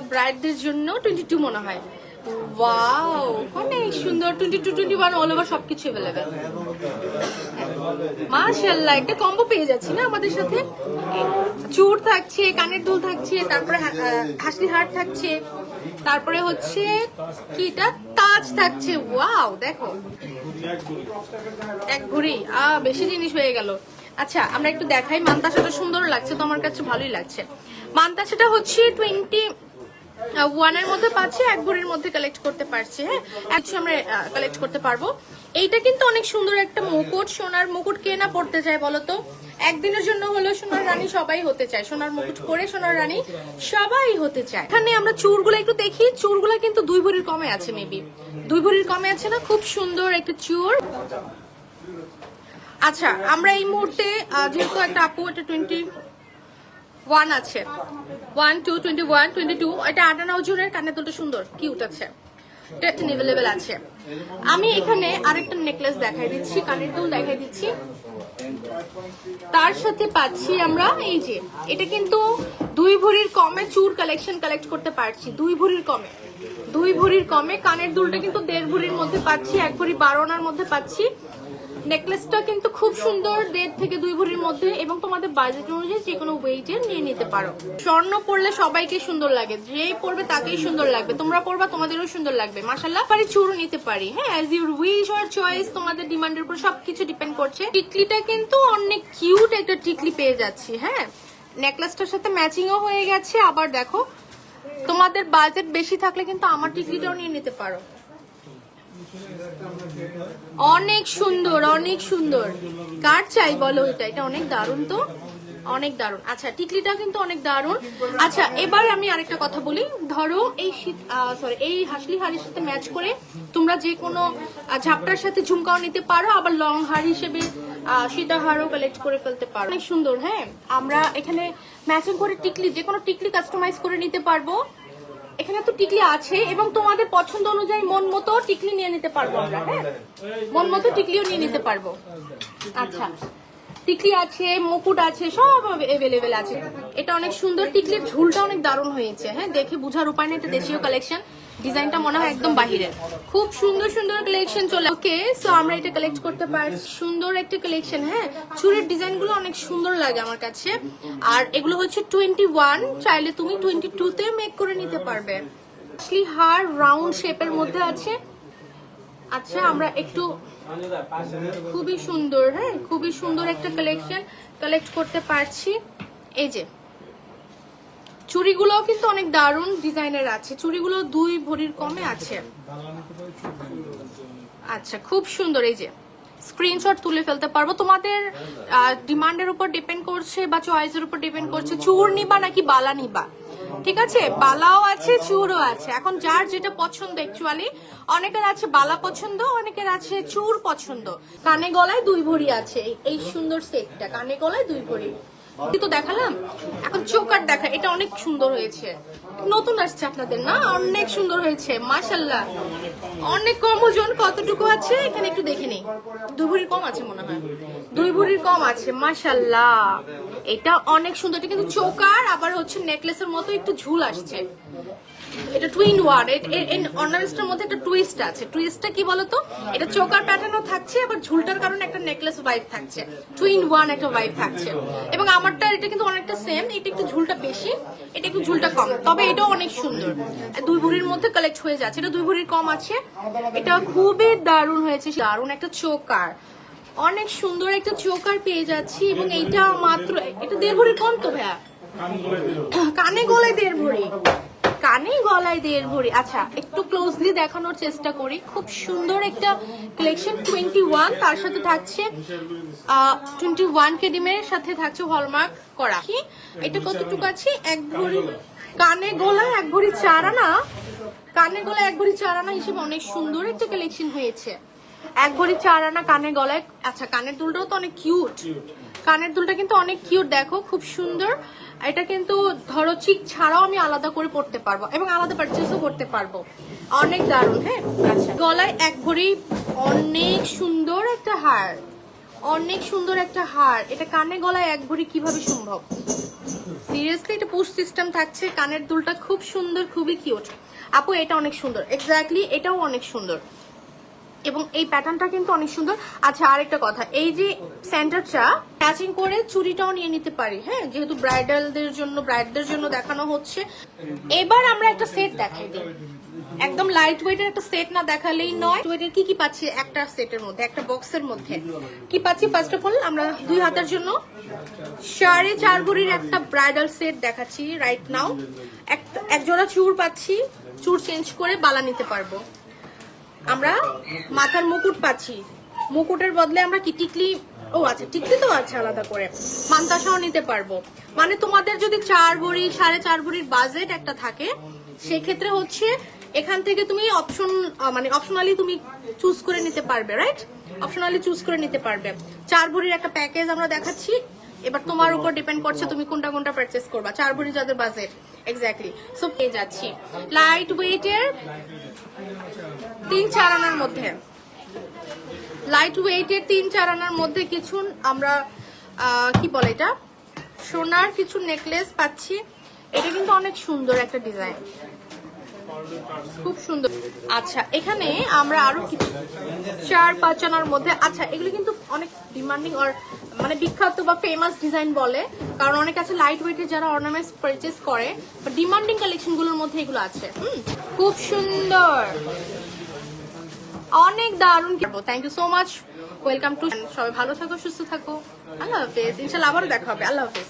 ব্রাইডদের জন্য twenty two মনে হয়। ওয়াও অনেক সুন্দর twenty two twenty one all over সবকিছু অ্যাভেলেবেল মাশাল্লাহ একটা কম্বো পেয়ে যাচ্ছি না আমাদের সাথে? চুর থাকছে, কানের দুল থাকছে, তারপরে হাসি হাট থাকছে, তারপরে হচ্ছে কি এটা? তাজ থাকছে ওয়াও দেখো। এক ঘুরি, আ, বেশি জিনিস হয়ে গেল। আচ্ছা আমরা একটু দেখাই, মান্তাসাটা সুন্দর লাগছে, তো আমার কাছে ভালোই লাগছে। মান্তাসাটা হচ্ছে টোয়েন্টি ওয়ানের মধ্যে পাচ্ছি, এক ভরির মধ্যে কালেক্ট করতে পারছি হ্যাঁ? একটু আমরা কালেক্ট করতে পারব। এইটা কিন্তু অনেক সুন্দর একটা মুকুট। সোনার মুকুট কে না পড়তে চায় বলতো একদিনের জন্য হলো সোনার রানী সবাই হতে চায়। সোনার মুকুট পরে সোনার রানী সবাই হতে চায়। এখানে আমরা চুরগুলো একটু দেখি। চুরগুলো কিন্তু দুই ভরির কমে আছে মেবি দুই ভরির কমে আছে না? খুব সুন্দর একটা চুর। আচ্ছা আমরা এই মুহূর্তে যেহেতু একটা আপু এটা টোয়েন্টি ওয়ান আছে। One two twenty one twenty two এটা আটানা ওজনের, কানের দুটো সুন্দর কিউট আছে। এটা অ্যাভেলেবেল আছে। আমি এখানে আরেকটা নেকলেস দেখাই দিচ্ছি, কানের দুল দেখাই দিচ্ছি। তার সাথে পাচ্ছি আমরা, এই যে, এটা কিন্তু দুই ভরির কমে চুর কালেকশন কালেক্ট করতে পারছি, দুই ভরির কমে। দুই ভরির কমে কানের দুলটা কিন্তু দেড় ভরির মধ্যে পাচ্ছি, এক ভরি বারো আনার মধ্যে পাচ্ছি। নেকলেসটা কিন্তু খুব সুন্দর দেড় থেকে দুই ভরির মধ্যে এবং তোমাদের বাজেট অনুযায়ী যে কোনো ওয়েটের নিয়ে নিতে পারো। স্বর্ণ পরলে সবাইকে সুন্দর লাগে, যেই পরবে তাকেই সুন্দর লাগবে, তোমরা পরবা তোমাদেরও সুন্দর লাগবে মাসাল্লাহ পারি চুরও নিতে পারি হ্যাঁ as your wish or choice তোমাদের ডিমান্ডের উপর সবকিছু ডিপেন্ড করছে। টিকলিটা কিন্তু অনেক কিউট একটা টিকলি পেয়ে যাচ্ছি হ্যাঁ। নেকলেসটার সাথে ম্যাচিংও হয়ে গেছে, আবার দেখো, তোমাদের বাজেট বেশি থাকলে কিন্তু আমার টিকলিটাও নিয়ে নিতে পারো। অনেক সুন্দর অনেক সুন্দর। কার চাই বলো এটা? এটা অনেক দারুণ তো? অনেক দারুণ। আচ্ছা টিকলিটা কিন্তু অনেক দারুণ। আচ্ছা এবার আমি আরেকটা কথা বলি। ধরো এই শীত সরি এই হাসলি হাড়ির সাথে ম্যাচ করে তোমরা যে কোনো ঝাপটার সাথে ঝুমকাও নিতে পারো, আবার লং হাড় হিসেবে সীতাহারও কালেক্ট করে ফেলতে পারো। অনেক সুন্দর হ্যাঁ? আমরা এখানে ম্যাচিং করে টিকলি, যে কোনো টিকলি কাস্টমাইজ করে নিতে পারব। এখানে তো টিকলি আছে এবং তোমাদের পছন্দ অনুযায়ী মন মতো টিকলি নিয়ে নিতে পারব আমরা হ্যাঁ? মন মতো টিকলিও নিয়ে নিতে পারব। আচ্ছা। টিকলি আছে, মুকুট আছে, সব এভেলেবেল আছে। এটা অনেক সুন্দর টিকলির ঝুলটা অনেক দারুণ হয়েছে। হ্যাঁ দেখে বুঝার উপায় নেই, এটা দেশীয় কালেকশন ডিজাইনটা মনে হয় একদম বাহিরের। খুব সুন্দর সুন্দর কালেকশন চলে ওকে সো আমরা এটা কালেক্ট করতে পারি সুন্দর একটা কালেকশন হ্যাঁ। চুরের ডিজাইনগুলো অনেক সুন্দর লাগে আমার কাছে। আর এগুলো হচ্ছে টোয়েন্টি ওয়ান চাইলে তুমি টোয়েন্টি টু তে মেক করে নিতে পারবে। হার রাউন্ড শেপের মধ্যে আছে। আচ্ছা আমরা একটু খুবই সুন্দর হ্যাঁ? খুবই সুন্দর একটা কালেকশন কালেক্ট করতে পারছি। এই যে, চুড়িগুলোও কিন্তু অনেক দারুণ ডিজাইনের আছে। চুড়িগুলো দুই ভরির কমে আছে। আচ্ছা খুব সুন্দর। এই যে স্ক্রিনশট তুলে ফেলতে পারব। তোমাদের ডিমান্ডের উপর ডিপেন্ড করছে বা চয়েসের উপর ডিপেন্ড করছে চুর নিবা নাকি বালা নিবা ঠিক আছে? বালাও আছে, চুরও আছে। এখন যার যেটা পছন্দ অ্যাকচুয়ালি অনেকের আছে বালা পছন্দ, অনেকের আছে চুর পছন্দ। কানে গলায় দুই ভরি আছে, এই- সুন্দর সেটটা কানে গলায় দুই ভরি। তো দেখালাম। এখন চোকার দেখা, এটা অনেক সুন্দর হয়েছে। নতুন আসছে আপনাদের, না? অনেক সুন্দর হয়েছে মাশাল্লাহ অনেক কম ওজন, কতটুকু আছে? এখানে একটু দেখে নেই। দুই ভরির কম আছে মনে হয়। দুই ভরির কম আছে মাশাল্লাহ এটা অনেক সুন্দর কিন্তু চোকার, আবার হচ্ছে নেকলেসের মতো একটু ঝুল আসছে। এটা টুইন ওয়ার অর্নামেন্টসটার মধ্যে একটা টুইস্ট আছে। টুইস্টটা কি বলতো? এটা চোকার প্যাটার্নও থাকছে, আবার ঝুলটার কারণে একটা নেকলেস ভাইব থাকছে। টুইন ওয়ান একটা ভাইব থাকছে। এবং আমারটা এটা কিন্তু অনেকটা সেম এটা একটু ঝুলটা বেশি, এটা একটু ঝুলটা কম। তবে এটাও অনেক সুন্দর। দুই ভরির মধ্যে কালেক্ট হয়ে যাচ্ছে। এটা দুই ভরির কম আছে। এটা খুবই দারুণ হয়েছে। দারুণ একটা চোকার। অনেক সুন্দর একটা চোকার পেয়ে যাচ্ছি, এবং এইটা মাত্র এটা দেড় ভরির কম তো ভাইয়া? কানে গলায় দেড় ভরি কানে গলায় দেড় ভরি। আচ্ছা একটু ক্লোজলি দেখানোর চেষ্টা করি। খুব সুন্দর একটা কালেকশন টোয়েন্টি ওয়ান তার সাথে থাকছে টোয়েন্টি ওয়ান কেডিমের সাথে থাকছে হলমার্ক করা। কি? এটা কতটুকু আছে? এক ভরি কানে গলায় এক ভরি চার আনা কানে গলায় এক ভরি চার আনা হিসেবে অনেক সুন্দর একটা কালেকশন হয়েছে। এক ভরি চার আনা কানে গলায়। আচ্ছা কানের দুলটাও তো অনেক কিউট কানের দুলটা কিন্তু অনেক কিউট দেখো খুব সুন্দর। এটা কিন্তু ধরো চিক ছাড়াও আমি আলাদা করে পড়তে পারব এবং আলাদা পারচেসও করতে পারব। অনেক দারুণ হ্যাঁ? আচ্ছা। গলায় এক ভরি অনেক সুন্দর একটা হার অনেক সুন্দর একটা হার। এটা কানে গলায় এক ভরি কীভাবে সম্ভব? সিরিয়াসলি এটা পুশ সিস্টেম থাকছে কানের দুলটা খুব সুন্দর খুবই কিউট আপু এটা অনেক সুন্দর। এক্স্যাক্টলি এটাও অনেক সুন্দর। এবং এই প্যাটার্নটা কিন্তু অনেক সুন্দর। আচ্ছা আরেকটা কথা। এই যে সেন্টারটা ম্যাচিং করে চুরিটাও নিয়ে নিতে পারি হ্যাঁ? যেহেতু ব্রাইডালদের জন্য ব্রাইডদের জন্য দেখানো হচ্ছে। এবার আমরা একটা সেট দেখাই দিই। একদম লাইট ওয়েটের একটা সেট না দেখালেই নয়। ওয়েটের কি কি পাচ্ছি একটা সেটের মধ্যে, একটা বক্সের মধ্যে? কি পাচ্ছি? ফার্স্ট অফ অল আমরা দুই হাতের জন্য সাড়ে চার ভরির একটা ব্রাইডাল সেট দেখাচ্ছি রাইট নাও এক জোড়া চুর পাচ্ছি, চুর চেঞ্জ করে বালা নিতে পারব। আমরা মাথার মুকুট পাচ্ছি। মুকুটের বদলে আমরা কি টিকলি? ও আচ্ছা টিকলি তো আছে আলাদা করে। মান্তাসাও নিতে পারব। মানে তোমাদের যদি চার ভরি, সাড়ে চার ভরির বাজেট একটা থাকে, সেক্ষেত্রে হচ্ছে এখান থেকে তুমি অপশন মানে অপশনালি তুমি চুজ করে নিতে পারবে রাইট অপশনালি চুজ করে নিতে পারবে। চার ভরির একটা প্যাকেজ আমরা দেখাচ্ছি। এবার তোমার উপর ডিপেন্ড করছে তুমি কোনটা কোনটা পারচেস করবা। চার ভরি যাদের বাজেট এক্স্যাক্টলি সো পেয়ে যাচ্ছি। লাইট ওয়েটের তিন চার আনার মধ্যে। লাইট ওয়েটের তিন চার আনার মধ্যে কিছু আমরা কি বলে এটা? সোনার কিছু নেকলেস পাচ্ছি। এটা কিন্তু অনেক সুন্দর একটা ডিজাইন খুব সুন্দর। আচ্ছা এখানে আমরা আরও কিছু চার পাঁচ আনার মধ্যে আচ্ছা এগুলো কিন্তু অনেক ডিমান্ডিং আর মানে বিখ্যাত বা ফেমাস ডিজাইন বলে, কারণ অনেক আছে লাইট ওয়েটের যারা অর্নামেন্টস পারচেস করে ডিমান্ডিং কালেকশনগুলোর মধ্যে এগুলো আছে। খুব সুন্দর। অনেক দারুণ thank you so much welcome to সবাই ভালো থাকো, সুস্থ থাকো। আল্লাহ হাফেজ ইনশাল্লাহ আবারও দেখা হবে। আল্লাহ হাফেজ